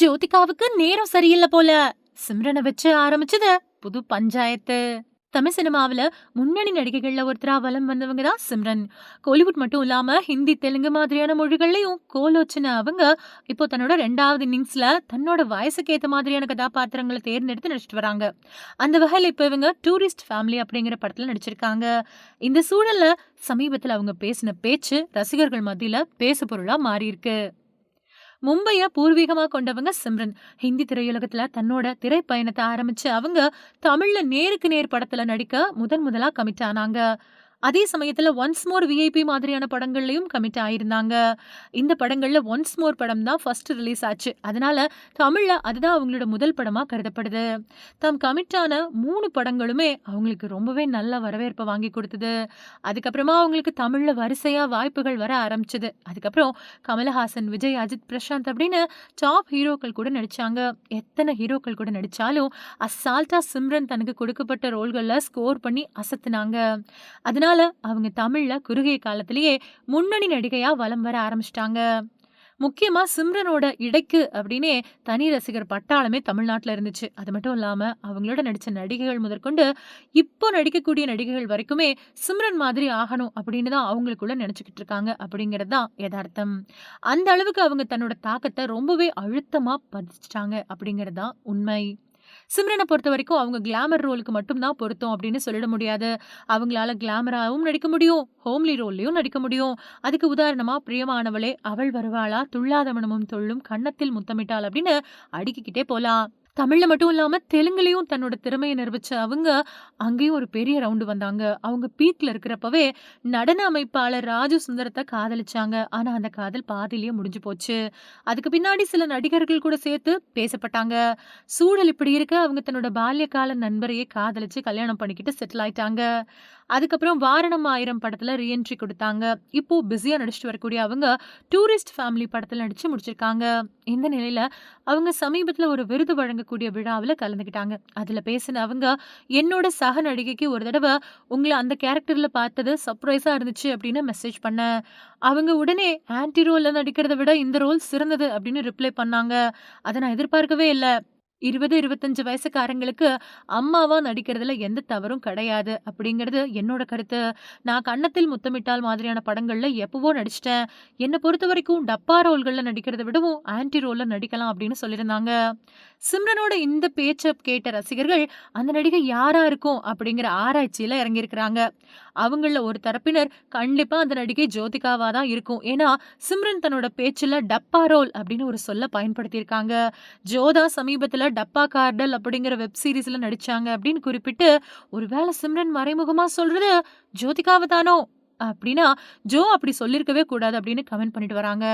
ஜோதிகாவுக்கு நேரம் சரியில்லை போல. சிம்ரனை வச்சு ஆரம்பிச்சது புது பஞ்சாயத்து. தமிழ் சினிமாவுல முன்னணி நடிகைகள்ல ஒருத்தரா வலம் வந்தவங்க தான் சிம்ரன். கோலிவுட் மட்டும் இல்லாம ஹிந்தி தெலுங்கு மாதிரியான மொழிகள்லயும் கோலோச்சின அவங்க இப்போ தன்னோட ரெண்டாவது இன்னிங்ஸ்ல தன்னோட வயசுக்கு ஏத்த மாதிரியான கதாபாத்திரங்களை தேர்ந்தெடுத்து நடிச்சிட்டு வராங்க. அந்த வகையில் இப்போ இவங்க டூரிஸ்ட் ஃபேமிலி அப்படிங்கிற படத்துல நடிச்சிருக்காங்க. இந்த சூழல்ல சமீபத்தில் அவங்க பேசின பேச்சு ரசிகர்கள் மத்தியில பேசு பொருளா மாறியிருக்கு. மும்பையை பூர்வீகமா கொண்டவங்க சிம்ரன். ஹிந்தி திரையுலகத்துல தன்னோட திரைப்பயணத்தை ஆரம்பிச்சு அவங்க தமிழ்ல நேருக்கு நேர் படத்துல நடிக்க முதன் முதலா கமிட் ஆனாங்க. அதே சமயத்தில் ஒன்ஸ் மோர் விஐபி மாதிரியான படங்கள்லையும் கமிட் ஆயிருந்தாங்க. இந்த படங்களில் ஒன்ஸ் மோர் படம் தான் ஃபர்ஸ்ட் ரிலீஸ் ஆச்சு. அதனால தமிழில் அதுதான் அவங்களோட முதல் படமாக கருதப்படுது. தாம் கமிட்டான மூணு படங்களுமே அவங்களுக்கு ரொம்பவே நல்ல வரவேற்பை வாங்கி கொடுத்தது. அதுக்கப்புறமா அவங்களுக்கு தமிழில் வரிசையாக வாய்ப்புகள் வர ஆரம்பிச்சது. அதுக்கப்புறம் கமலஹாசன் விஜய் அஜித் பிரசாந்த் அப்படின்னு டாப் ஹீரோக்கள் கூட நடித்தாங்க எத்தனை ஹீரோக்கள் கூட நடித்தாலும் அசால்ட்டா சிம்ரன் தனக்கு கொடுக்கப்பட்ட ரோல்களில் ஸ்கோர் பண்ணி அசத்துனாங்க. அதனால அவங்க தமிழ்ல குறுகிய காலத்திலேயே முன்னணி நடிகையா வலம் வர ஆரம்பிச்சிட்டாங்க. முக்கியமாக சிம்ரனோட இடைக்கு அப்படின்னே தனி ரசிகர் பட்டாளமே தமிழ்நாட்டில் இருந்துச்சு. அது மட்டும் இல்லாமல் அவங்களோட நடித்த நடிகைகள் முதற்கொண்டு இப்போ நடிக்கக்கூடிய நடிகைகள் வரைக்குமே சிம்ரன் மாதிரி ஆகணும் அப்படின்னு தான் அவங்களுக்குள்ள நினச்சிக்கிட்டு இருக்காங்க அப்படிங்கிறது தான் யதார்த்தம். அந்த அளவுக்கு அவங்க தன்னோட தாக்கத்தை ரொம்பவே அழுத்தமாக பதிச்சிட்டாங்க அப்படிங்கிறது தான் உண்மை. சிம்ரனை பொறுத்த வரைக்கும் அவங்க கிளாமர் ரோலுக்கு மட்டும்தான் பொருத்தம் அப்படின்னு சொல்லிட முடியாது. அவங்களால கிளாமராகவும் நடிக்க முடியும் ஹோம்லி ரோல்லையும் நடிக்க முடியும். அதுக்கு உதாரணமா பிரியமானவளே அவள் வருவாளா துள்ளாதவனமும் தொள்ளும் கன்னத்தில் முத்தமிட்டாள் அப்படின்னு அடுக்கிக்கிட்டே போலாம். தமிழில் மட்டும் இல்லாமல் தெலுங்குலேயும் தன்னோட திறமையை நிரூபித்த அவங்க அங்கேயும் ஒரு பெரிய ரவுண்டு வந்தாங்க. அவங்க பீக்கில் இருக்கிறப்பவே நடன அமைப்பாளர் ராஜு சுந்தரத்தை காதலிச்சாங்க. ஆனால் அந்த காதல் பாதியிலேயே முடிஞ்சு போச்சு. அதுக்கு பின்னாடி சில நடிகர்கள் கூட சேர்த்து பேசப்பட்டாங்க. சூழல் இப்படி இருக்க. அவங்க தன்னோட பால்யகால நண்பரையே காதலிச்சு கல்யாணம் பண்ணிக்கிட்டு செட்டில் ஆயிட்டாங்க. அதுக்கப்புறம் வாரணம் ஆயிரம் படத்தில் ரீஎன்ட்ரி கொடுத்தாங்க. இப்போ பிஸியாக நடிச்சிட்டு வரக்கூடிய அவங்க டூரிஸ்ட் ஃபேமிலி படத்தில் நடித்து முடிச்சிருக்காங்க. இந்த நிலையில அவங்க சமீபத்தில் ஒரு விருது வழங்கக்கூடிய விழாவில் கலந்துக்கிட்டாங்க அதில் பேசின அவங்க என்னோட சக நடிகைக்கு ஒரு தடவை உங்களை அந்த கேரக்டரில் பார்த்தது சர்ப்ரைஸாக இருந்துச்சு அப்படின்னு மெசேஜ் பண்ண அவங்க உடனே ஆன்டி ரோலில் நடிக்கிறத விட இந்த ரோல் சிறந்தது அப்படின்னு ரிப்ளை பண்ணாங்க. அதை நான் எதிர்பார்க்கவே இல்லை. இருபது இருபத்தஞ்சு வயசுக்காரங்களுக்கு அம்மாவா நடிக்கிறதுல எந்த தவறும் கிடையாது அப்படிங்கிறது என்னோட கருத்து. நான் கன்னத்தில் முத்தமிட்டால் மாதிரியான படங்கள்ல எப்பவோ நடிச்சிட்டேன். என்னை பொறுத்த வரைக்கும் டப்பா ரோல்களில் நடிக்கிறத விடவும் ஆன்டி ரோல்ல நடிக்கலாம் அப்படின்னு சொல்லியிருந்தாங்க. சிம்ரனோட இந்த பேச்சை கேட்ட ரசிகர்கள் அந்த நடிகை யாரா இருக்கும்? அப்படிங்கிற ஆராய்ச்சியில இறங்கியிருக்கிறாங்க. அவங்கள ஒரு தரப்பினர் கண்டிப்பா அந்த நடிகை ஜோதிகாவா தான் இருக்கும். ஏன்னா சிம்ரன் தன்னோட பேச்சுல டப்பா ரோல் அப்படின்னு ஒரு சொல்ல பயன்படுத்தியிருக்காங்க. ஜோதா சமீபத்துல டப்பா கார்டல் அப்படிங்கிற வெப் சீரிஸில் நடிச்சாங்க அப்படின்னு குறிப்பிட்டு ஒருவேளை சிம்ரன் மறைமுகமா சொல்றது ஜோதிகாவை தானோ அப்படின்னா ஜோ அப்படி சொல்லியிருக்கவே கூடாது அப்படின்னு கமெண்ட் பண்ணிட்டு வராங்க.